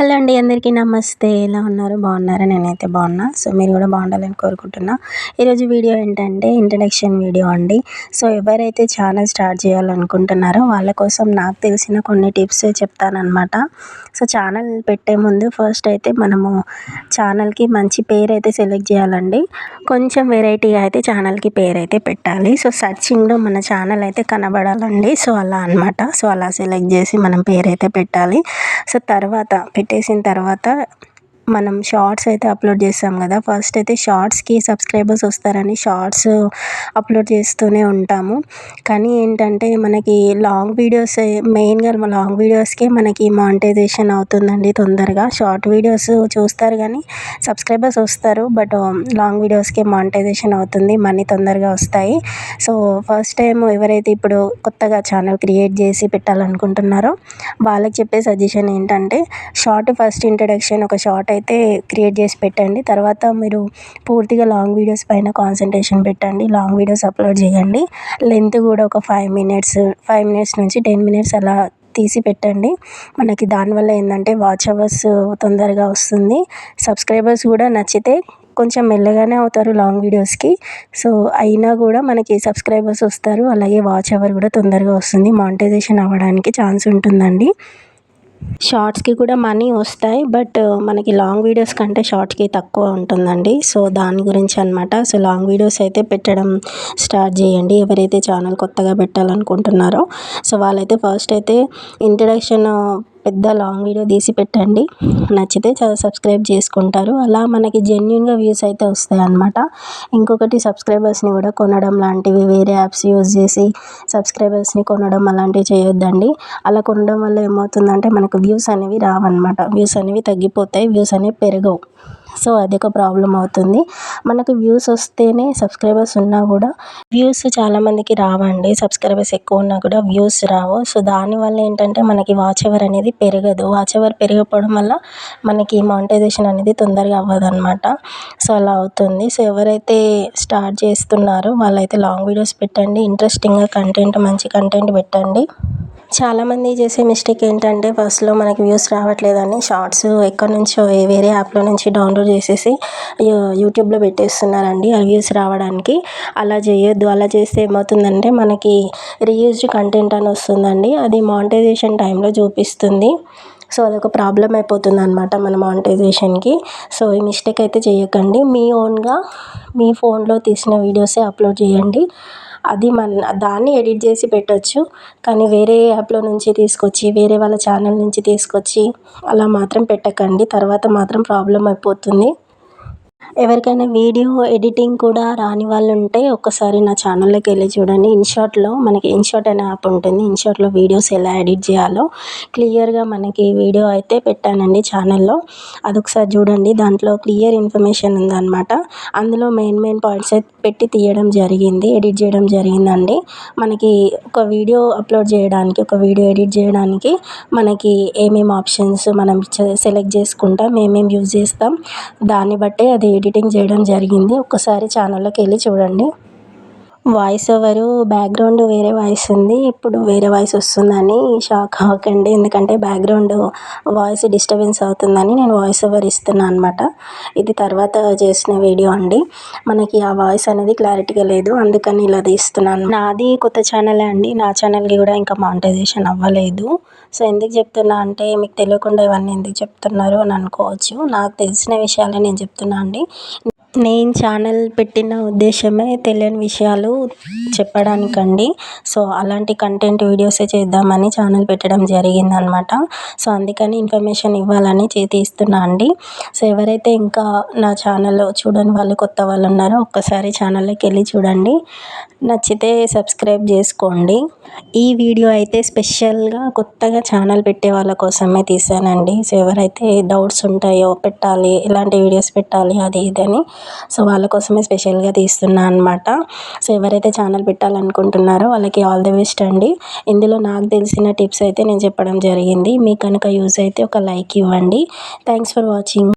Hello అండి అందరికీ నమస్తే. ఎలా ఉన్నారు? బాగున్నారా? నేనైతే బాగున్నా. సో మీరు కూడా బాగుండాలని కోరుకుంటున్నా. ఈరోజు వీడియో ఏంటంటే ఇంట్రడక్షన్ వీడియో అండి. సో ఎవరైతే ఛానల్ స్టార్ట్ చేయాలనుకుంటున్నారో వాళ్ళ కోసం నాకు తెలిసిన కొన్ని టిప్స్ చెప్తానమాట సో ఛానల్ పెట్టే ముందు ఫస్ట్ అయితే మనము ఛానల్కి మంచి పేరు అయితే సెలెక్ట్ చేయాలండి. కొంచెం వెరైటీగా అయితే ఛానల్కి పేరు అయితే పెట్టాలి. సో సర్చింగ్లో మన ఛానల్ అయితే కనబడాలండి. సో అలా అనమాట సో అలా సెలెక్ట్ చేసి మనం పేరు అయితే పెట్టాలి. సో తర్వాత పెట్టేసిన తర్వాత మనం షార్ట్స్ అయితే అప్లోడ్ చేస్తాం కదా. ఫస్ట్ అయితే షార్ట్స్కి సబ్స్క్రైబర్స్ వస్తారని షార్ట్స్ అప్లోడ్ చేస్తూనే ఉంటాము. కానీ ఏంటంటే మనకి లాంగ్ వీడియోస్ మెయిన్గా లాంగ్ వీడియోస్కే మనకి మానిటైజేషన్ అవుతుందండి తొందరగా. షార్ట్ వీడియోస్ చూస్తారు కానీ సబ్స్క్రైబర్స్ వస్తారు బట్ లాంగ్ వీడియోస్కే మానిటైజేషన్ అవుతుంది మనీ తొందరగా వస్తాయి. సో ఫస్ట్ టైం ఎవరైతే ఇప్పుడు కొత్తగా ఛానల్ క్రియేట్ చేసి పెట్టాలనుకుంటున్నారో వాళ్ళకి చెప్పే సజెషన్ ఏంటంటే షార్ట్ ఫస్ట్ ఇంట్రడక్షన్ ఒక షార్ట్ అయితే అయితే క్రియేట్ చేసి పెట్టండి. తర్వాత మీరు పూర్తిగా లాంగ్ వీడియోస్ పైన కాన్సన్ట్రేషన్ పెట్టండి. లాంగ్ వీడియోస్ అప్లోడ్ చేయండి. లెంత్ కూడా ఒక ఫైవ్ మినిట్స్ ఫైవ్ మినిట్స్ నుంచి టెన్ మినిట్స్ అలా తీసి పెట్టండి. మనకి దానివల్ల ఏంటంటే వాచ్ అవర్స్ తొందరగా వస్తుంది. సబ్స్క్రైబర్స్ కూడా నచ్చితే కొంచెం మెల్లగానే అవుతారు లాంగ్ వీడియోస్కి. సో అయినా కూడా మనకి సబ్స్క్రైబర్స్ వస్తారు. అలాగే వాచ్ అవర్ కూడా తొందరగా వస్తుంది. మానిటైజేషన్ అవ్వడానికి ఛాన్స్ ఉంటుందండి. షార్ట్స్కి కూడా మనీ వస్తాయి బట్ uh, మనకి లాంగ్ వీడియోస్ కంటే షార్ట్స్కి తక్కువ ఉంటుందండి. సో దాని గురించి అనమాట సో లాంగ్ వీడియోస్ అయితే పెట్టడం స్టార్ట్ చేయండి. ఎవరైతే ఛానల్ కొత్తగా పెట్టాలనుకుంటున్నారో. సో వాళ్ళైతే ఫస్ట్ అయితే ఇంట్రడక్షన్ పెద్ద లాంగ్ వీడియో తీసి పెట్టండి. నచ్చితే సబ్స్క్రైబ్ చేసుకుంటారు. అలా మనకి జెన్యున్గా వ్యూస్ అయితే వస్తాయి అన్నమాట ఇంకొకటి సబ్స్క్రైబర్స్ని కూడా కొనడం లాంటివి వేరే యాప్స్ యూజ్ చేసి సబ్స్క్రైబర్స్ని కొనడం అలాంటివి చేయొద్దండి. అలా కొనడం వల్ల ఏమవుతుందంటే మనకు వ్యూస్ అనేవి రావన్నమాట. వ్యూస్ అనేవి తగ్గిపోతాయి వ్యూస్ అనేవి పెరగవు. సో అది ఒక ప్రాబ్లం అవుతుంది. మనకు వ్యూస్ వస్తేనే సబ్స్క్రైబర్స్ ఉన్నా కూడా వ్యూస్ చాలామందికి రావండి. సబ్స్క్రైబర్స్ ఎక్కువ ఉన్నా కూడా వ్యూస్ రావు. సో దానివల్ల ఏంటంటే మనకి వాచ్ అవర్ అనేది పెరగదు. వాచ్ అవర్ పెరగకపోవడం వల్ల మనకి మానిటైజేషన్ అనేది తొందరగా అవ్వదు అనమాట సో అలా అవుతుంది. సో ఎవరైతే స్టార్ట్ చేస్తున్నారో వాళ్ళైతే లాంగ్ వీడియోస్ పెట్టండి. ఇంట్రెస్టింగ్గా కంటెంట్ మంచి కంటెంట్ పెట్టండి. చాలామంది చేసే మిస్టేక్ ఏంటంటే ఫస్ట్లో మనకి వ్యూస్ రావట్లేదని షార్ట్స్ ఎక్కడి నుంచో వేరే యాప్లో నుంచి డౌన్లోడ్ చేసేసి యూట్యూబ్లో పెట్టేస్తున్నారండి ఆ వ్యూస్ రావడానికి. అలా చేయొద్దు. అలా చేస్తే ఏమవుతుందంటే మనకి రీయూజ్డ్ కంటెంట్ అని వస్తుందండి. అది మానిటైజేషన్ టైంలో చూపిస్తుంది. సో అదొక ప్రాబ్లం అయిపోతుంది అనమాట మన మానిటైజేషన్కి. సో ఈ మిస్టేక్ అయితే చేయకండి. మీ ఓన్గా మీ ఫోన్లో తీసిన వీడియోసే అప్లోడ్ చేయండి. అది మన దాన్ని ఎడిట్ చేసి పెట్టవచ్చు కానీ వేరే యాప్లో నుంచి తీసుకొచ్చి వేరే వాళ్ళ ఛానల్ నుంచి తీసుకొచ్చి అలా మాత్రం పెట్టకండి. తర్వాత మాత్రం ప్రాబ్లం అయిపోతుంది. ఎవరికైనా వీడియో ఎడిటింగ్ కూడా రాని వాళ్ళు ఉంటే ఒక్కసారి నా ఛానల్లోకి వెళ్ళి చూడండి. ఇన్షాట్లో మనకి ఇన్షాట్ అనే యాప్ ఉంటుంది. ఇన్షాట్లో వీడియోస్ ఎలా ఎడిట్ చేయాలో క్లియర్గా మనకి వీడియో అయితే పెట్టానండి ఛానల్లో. అదొకసారి చూడండి. దాంట్లో క్లియర్ ఇన్ఫర్మేషన్ ఉందన్నమాట. అందులో మెయిన్ మెయిన్ పాయింట్స్ అయితే పెట్టి తీయడం జరిగింది ఎడిట్ చేయడం జరిగిందండి. మనకి ఒక వీడియో అప్లోడ్ చేయడానికి ఒక వీడియో ఎడిట్ చేయడానికి మనకి ఏమేమి ఆప్షన్స్ మనం సెలెక్ట్ చేసుకుంటాం ఏమేమి యూజ్ చేస్తాం దాన్ని బట్టే అది ఎడిటింగ్ చేయడం జరిగింది. ఒక్కసారి ఛానల్లోకి వెళ్ళి చూడండి. వాయిస్ ఓవరు బ్యాక్గ్రౌండ్ వేరే వాయిస్ ఉంది. ఇప్పుడు వేరే వాయిస్ వస్తుందని షాక్ అవ్వకండి. ఎందుకంటే బ్యాక్గ్రౌండ్ వాయిస్ డిస్టర్బెన్స్ అవుతుందని నేను వాయిస్ ఓవర్ ఇస్తున్నాను అనమాట ఇది తర్వాత చేసిన వీడియో అండి. మనకి ఆ వాయిస్ అనేది క్లారిటీగా లేదు. అందుకని ఇలా తీస్తున్నాను. నాది కొత్త ఛానలే అండి. నా ఛానల్కి కూడా ఇంకా మానిటైజేషన్ అవ్వలేదు. సో ఎందుకు చెప్తున్నా అంటే మీకు తెలియకుండా ఇవన్నీ ఎందుకు చెప్తున్నారు అని అనుకోవచ్చు. నాకు తెలిసిన విషయాలే నేను చెప్తున్నా అండి. నేను ఛానల్ పెట్టిన ఉద్దేశమే తెలియని విషయాలు చెప్పడానికండి. సో అలాంటి కంటెంట్ వీడియోసే చేద్దామని ఛానల్ పెట్టడం జరిగిందనమాట. సో అందుకని ఇన్ఫర్మేషన్ ఇవ్వాలని చేతి ఇస్తున్నా అండి. సో ఎవరైతే ఇంకా నా ఛానల్లో చూడని వాళ్ళు కొత్త వాళ్ళు ఉన్నారో ఒక్కసారి ఛానల్లోకి వెళ్ళి చూడండి. నచ్చితే సబ్స్క్రైబ్ చేసుకోండి. ఈ వీడియో అయితే స్పెషల్గా కొత్తగా ఛానల్ పెట్టే వాళ్ళ కోసమే తీసానండి. సో ఎవరైతే డౌట్స్ ఉంటాయో పెట్టాలి ఎలాంటి వీడియోస్ పెట్టాలి అది ఇది అని సో వాళ్ళ కోసమే స్పెషల్గా తీస్తున్నా అనమాట సో ఎవరైతే ఛానల్ పెట్టాలనుకుంటున్నారో వాళ్ళకి ఆల్ ది బెస్ట్ అండి. ఇందులో నాకు తెలిసిన టిప్స్ అయితే నేను చెప్పడం జరిగింది. మీకు కనుక యూస్ అయితే ఒక లైక్ ఇవ్వండి. Thanks for watching.